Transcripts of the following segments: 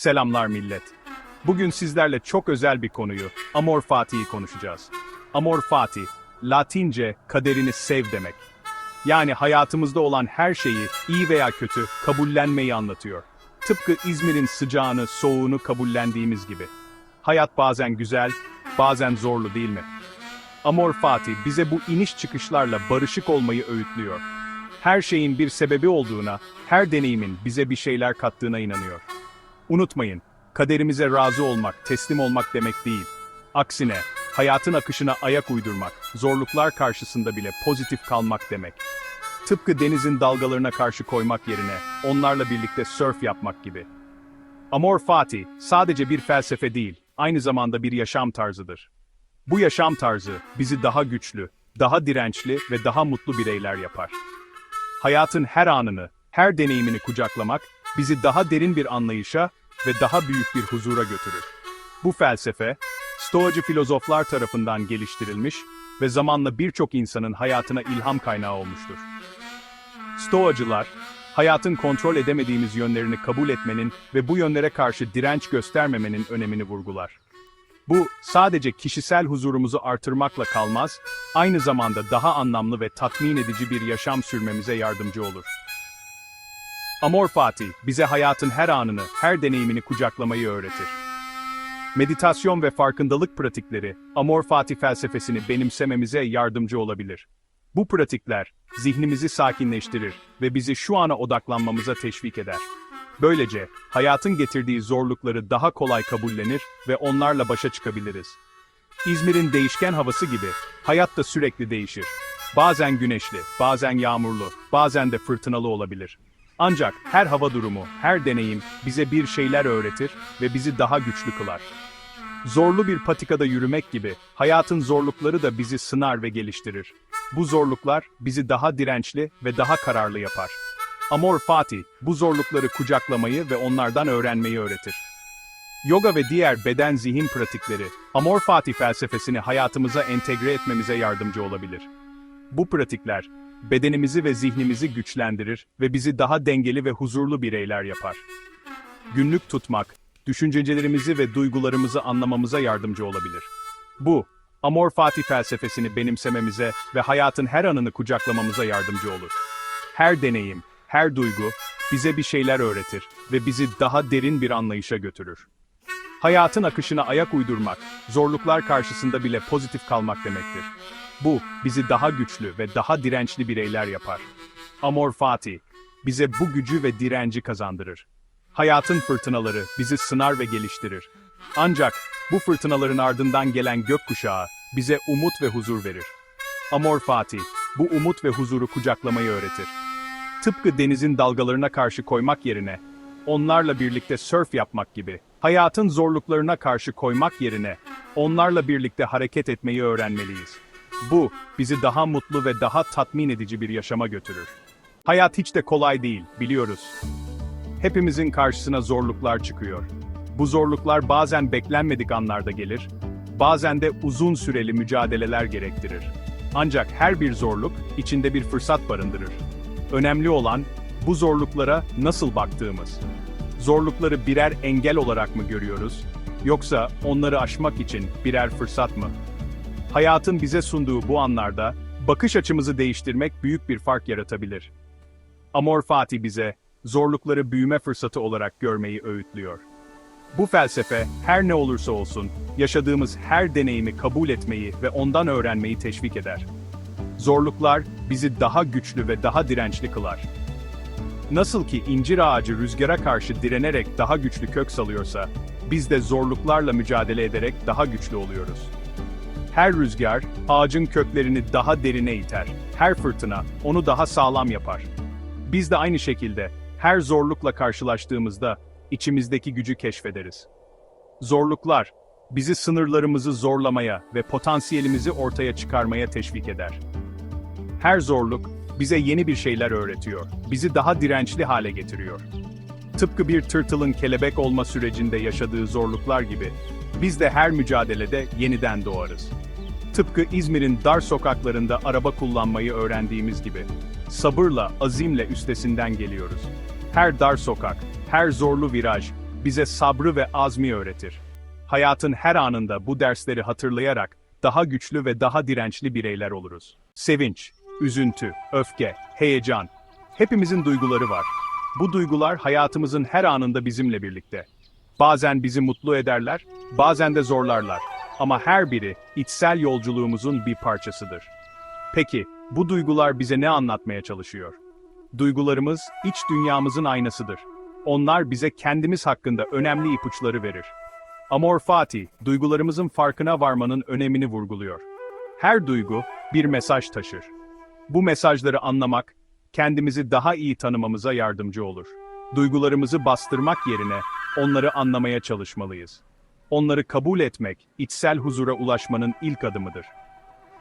Selamlar millet. Bugün sizlerle çok özel bir konuyu, Amor Fati'yi konuşacağız. Amor Fati, Latince kaderini sev demek. Yani hayatımızda olan her şeyi, iyi veya kötü, kabullenmeyi anlatıyor. Tıpkı İzmir'in sıcağını, soğuğunu kabullendiğimiz gibi. Hayat bazen güzel, bazen zorlu değil mi? Amor Fati bize bu iniş çıkışlarla barışık olmayı öğütlüyor. Her şeyin bir sebebi olduğuna, her deneyimin bize bir şeyler kattığına inanıyor. Unutmayın, kaderimize razı olmak, teslim olmak demek değil. Aksine, hayatın akışına ayak uydurmak, zorluklar karşısında bile pozitif kalmak demek. Tıpkı denizin dalgalarına karşı koymak yerine, onlarla birlikte sörf yapmak gibi. Amor Fati, sadece bir felsefe değil, aynı zamanda bir yaşam tarzıdır. Bu yaşam tarzı, bizi daha güçlü, daha dirençli ve daha mutlu bireyler yapar. Hayatın her anını, her deneyimini kucaklamak, bizi daha derin bir anlayışa ve daha büyük bir huzura götürür. Bu felsefe, Stoacı filozoflar tarafından geliştirilmiş ve zamanla birçok insanın hayatına ilham kaynağı olmuştur. Stoacılar, hayatın kontrol edemediğimiz yönlerini kabul etmenin ve bu yönlere karşı direnç göstermemenin önemini vurgular. Bu, sadece kişisel huzurumuzu artırmakla kalmaz, aynı zamanda daha anlamlı ve tatmin edici bir yaşam sürmemize yardımcı olur. Amor Fati, bize hayatın her anını, her deneyimini kucaklamayı öğretir. Meditasyon ve farkındalık pratikleri, Amor Fati felsefesini benimsememize yardımcı olabilir. Bu pratikler, zihnimizi sakinleştirir ve bizi şu ana odaklanmamıza teşvik eder. Böylece, hayatın getirdiği zorlukları daha kolay kabullenir ve onlarla başa çıkabiliriz. İzmir'in değişken havası gibi, hayat da sürekli değişir. Bazen güneşli, bazen yağmurlu, bazen de fırtınalı olabilir. Ancak her hava durumu, her deneyim bize bir şeyler öğretir ve bizi daha güçlü kılar. Zorlu bir patikada yürümek gibi, hayatın zorlukları da bizi sınar ve geliştirir. Bu zorluklar bizi daha dirençli ve daha kararlı yapar. Amor Fati, bu zorlukları kucaklamayı ve onlardan öğrenmeyi öğretir. Yoga ve diğer beden zihin pratikleri, Amor Fati felsefesini hayatımıza entegre etmemize yardımcı olabilir. Bu pratikler, bedenimizi ve zihnimizi güçlendirir ve bizi daha dengeli ve huzurlu bireyler yapar. Günlük tutmak, düşüncelerimizi ve duygularımızı anlamamıza yardımcı olabilir. Bu, Amor Fati felsefesini benimsememize ve hayatın her anını kucaklamamıza yardımcı olur. Her deneyim, her duygu bize bir şeyler öğretir ve bizi daha derin bir anlayışa götürür. Hayatın akışına ayak uydurmak, zorluklar karşısında bile pozitif kalmak demektir. Bu, bizi daha güçlü ve daha dirençli bireyler yapar. Amor Fati, bize bu gücü ve direnci kazandırır. Hayatın fırtınaları bizi sınar ve geliştirir. Ancak bu fırtınaların ardından gelen gökkuşağı bize umut ve huzur verir. Amor Fati, bu umut ve huzuru kucaklamayı öğretir. Tıpkı denizin dalgalarına karşı koymak yerine, onlarla birlikte sörf yapmak gibi, hayatın zorluklarına karşı koymak yerine, onlarla birlikte hareket etmeyi öğrenmeliyiz. Bu, bizi daha mutlu ve daha tatmin edici bir yaşama götürür. Hayat hiç de kolay değil, biliyoruz. Hepimizin karşısına zorluklar çıkıyor. Bu zorluklar bazen beklenmedik anlarda gelir, bazen de uzun süreli mücadeleler gerektirir. Ancak her bir zorluk içinde bir fırsat barındırır. Önemli olan bu zorluklara nasıl baktığımız. Zorlukları birer engel olarak mı görüyoruz yoksa onları aşmak için birer fırsat mı? Hayatın bize sunduğu bu anlarda bakış açımızı değiştirmek büyük bir fark yaratabilir. Amor Fati bize zorlukları büyüme fırsatı olarak görmeyi öğütlüyor. Bu felsefe her ne olursa olsun yaşadığımız her deneyimi kabul etmeyi ve ondan öğrenmeyi teşvik eder. Zorluklar bizi daha güçlü ve daha dirençli kılar. Nasıl ki incir ağacı rüzgara karşı direnerek daha güçlü kök salıyorsa, biz de zorluklarla mücadele ederek daha güçlü oluyoruz. Her rüzgar, ağacın köklerini daha derine iter. Her fırtına, onu daha sağlam yapar. Biz de aynı şekilde, her zorlukla karşılaştığımızda, içimizdeki gücü keşfederiz. Zorluklar, bizi sınırlarımızı zorlamaya ve potansiyelimizi ortaya çıkarmaya teşvik eder. Her zorluk, bize yeni bir şeyler öğretiyor, bizi daha dirençli hale getiriyor. Tıpkı bir tırtılın kelebek olma sürecinde yaşadığı zorluklar gibi, biz de her mücadelede yeniden doğarız. Tıpkı İzmir'in dar sokaklarında araba kullanmayı öğrendiğimiz gibi, sabırla, azimle üstesinden geliyoruz. Her dar sokak, her zorlu viraj, bize sabrı ve azmi öğretir. Hayatın her anında bu dersleri hatırlayarak daha güçlü ve daha dirençli bireyler oluruz. Sevinç, üzüntü, öfke, heyecan, hepimizin duyguları var. Bu duygular hayatımızın her anında bizimle birlikte. Bazen bizi mutlu ederler, bazen de zorlarlar. Ama her biri içsel yolculuğumuzun bir parçasıdır. Peki, bu duygular bize ne anlatmaya çalışıyor? Duygularımız iç dünyamızın aynasıdır. Onlar bize kendimiz hakkında önemli ipuçları verir. Amor Fati, duygularımızın farkına varmanın önemini vurguluyor. Her duygu bir mesaj taşır. Bu mesajları anlamak, kendimizi daha iyi tanımamıza yardımcı olur. Duygularımızı bastırmak yerine onları anlamaya çalışmalıyız. Onları kabul etmek, içsel huzura ulaşmanın ilk adımıdır.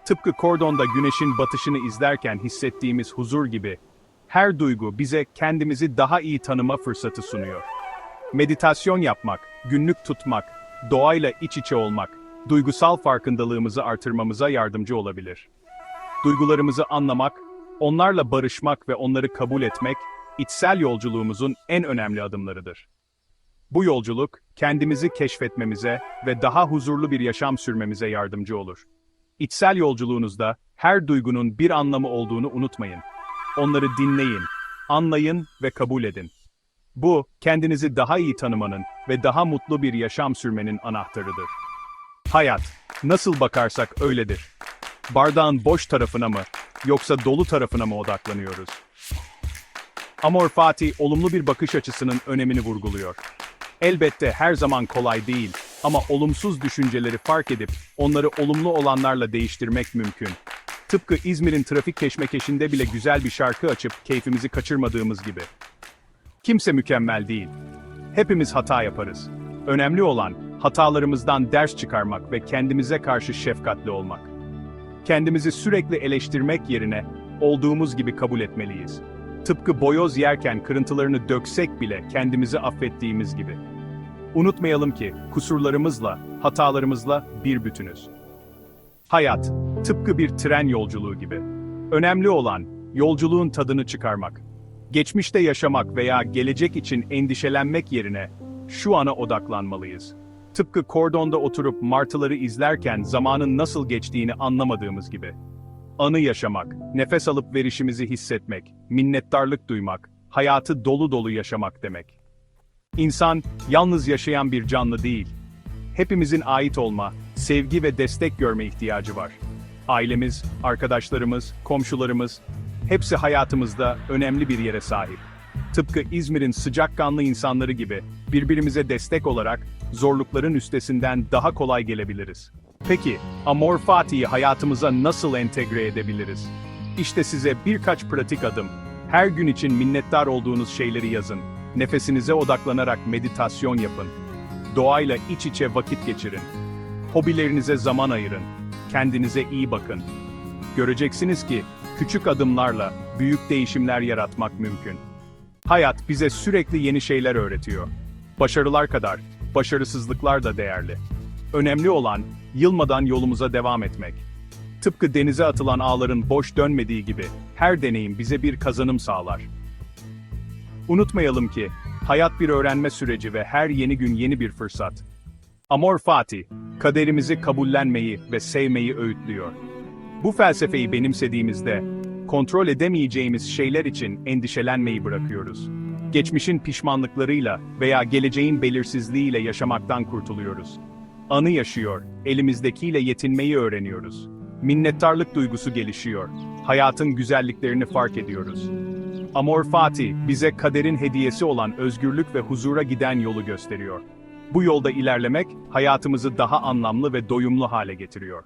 Tıpkı kordonda güneşin batışını izlerken hissettiğimiz huzur gibi, her duygu bize kendimizi daha iyi tanıma fırsatı sunuyor. Meditasyon yapmak, günlük tutmak, doğayla iç içe olmak, duygusal farkındalığımızı artırmamıza yardımcı olabilir. Duygularımızı anlamak, onlarla barışmak ve onları kabul etmek, içsel yolculuğumuzun en önemli adımlarıdır. Bu yolculuk, kendimizi keşfetmemize ve daha huzurlu bir yaşam sürmemize yardımcı olur. İçsel yolculuğunuzda her duygunun bir anlamı olduğunu unutmayın. Onları dinleyin, anlayın ve kabul edin. Bu, kendinizi daha iyi tanımanın ve daha mutlu bir yaşam sürmenin anahtarıdır. Hayat, nasıl bakarsak öyledir. Bardağın boş tarafına mı, yoksa dolu tarafına mı odaklanıyoruz? Amor Fati, olumlu bir bakış açısının önemini vurguluyor. Elbette her zaman kolay değil ama olumsuz düşünceleri fark edip onları olumlu olanlarla değiştirmek mümkün. Tıpkı İzmir'in trafik keşmekeşinde bile güzel bir şarkı açıp keyfimizi kaçırmadığımız gibi. Kimse mükemmel değil. Hepimiz hata yaparız. Önemli olan hatalarımızdan ders çıkarmak ve kendimize karşı şefkatli olmak. Kendimizi sürekli eleştirmek yerine olduğumuz gibi kabul etmeliyiz. Tıpkı boyoz yerken kırıntılarını döksek bile kendimizi affettiğimiz gibi. Unutmayalım ki kusurlarımızla, hatalarımızla bir bütünüz. Hayat, tıpkı bir tren yolculuğu gibi. Önemli olan, yolculuğun tadını çıkarmak. Geçmişte yaşamak veya gelecek için endişelenmek yerine, şu ana odaklanmalıyız. Tıpkı kordonda oturup martıları izlerken zamanın nasıl geçtiğini anlamadığımız gibi. Anı yaşamak, nefes alıp verişimizi hissetmek, minnettarlık duymak, hayatı dolu dolu yaşamak demek. İnsan, yalnız yaşayan bir canlı değil. Hepimizin ait olma, sevgi ve destek görme ihtiyacı var. Ailemiz, arkadaşlarımız, komşularımız, hepsi hayatımızda önemli bir yere sahip. Tıpkı İzmir'in sıcakkanlı insanları gibi birbirimize destek olarak zorlukların üstesinden daha kolay gelebiliriz. Peki, Amor Fati'yi hayatımıza nasıl entegre edebiliriz? İşte size birkaç pratik adım. Her gün için minnettar olduğunuz şeyleri yazın. Nefesinize odaklanarak meditasyon yapın. Doğayla iç içe vakit geçirin. Hobilerinize zaman ayırın. Kendinize iyi bakın. Göreceksiniz ki küçük adımlarla büyük değişimler yaratmak mümkün. Hayat bize sürekli yeni şeyler öğretiyor. Başarılar kadar başarısızlıklar da değerli. Önemli olan yılmadan yolumuza devam etmek. Tıpkı denize atılan ağların boş dönmediği gibi her deneyim bize bir kazanım sağlar. Unutmayalım ki hayat bir öğrenme süreci ve her yeni gün yeni bir fırsat. Amor Fati, kaderimizi kabullenmeyi ve sevmeyi öğütlüyor. Bu felsefeyi benimsediğimizde, kontrol edemeyeceğimiz şeyler için endişelenmeyi bırakıyoruz. Geçmişin pişmanlıklarıyla veya geleceğin belirsizliğiyle yaşamaktan kurtuluyoruz. Anı yaşıyor, elimizdekiyle yetinmeyi öğreniyoruz. Minnettarlık duygusu gelişiyor. Hayatın güzelliklerini fark ediyoruz. Amor Fati, bize kaderin hediyesi olan özgürlük ve huzura giden yolu gösteriyor. Bu yolda ilerlemek, hayatımızı daha anlamlı ve doyumlu hale getiriyor.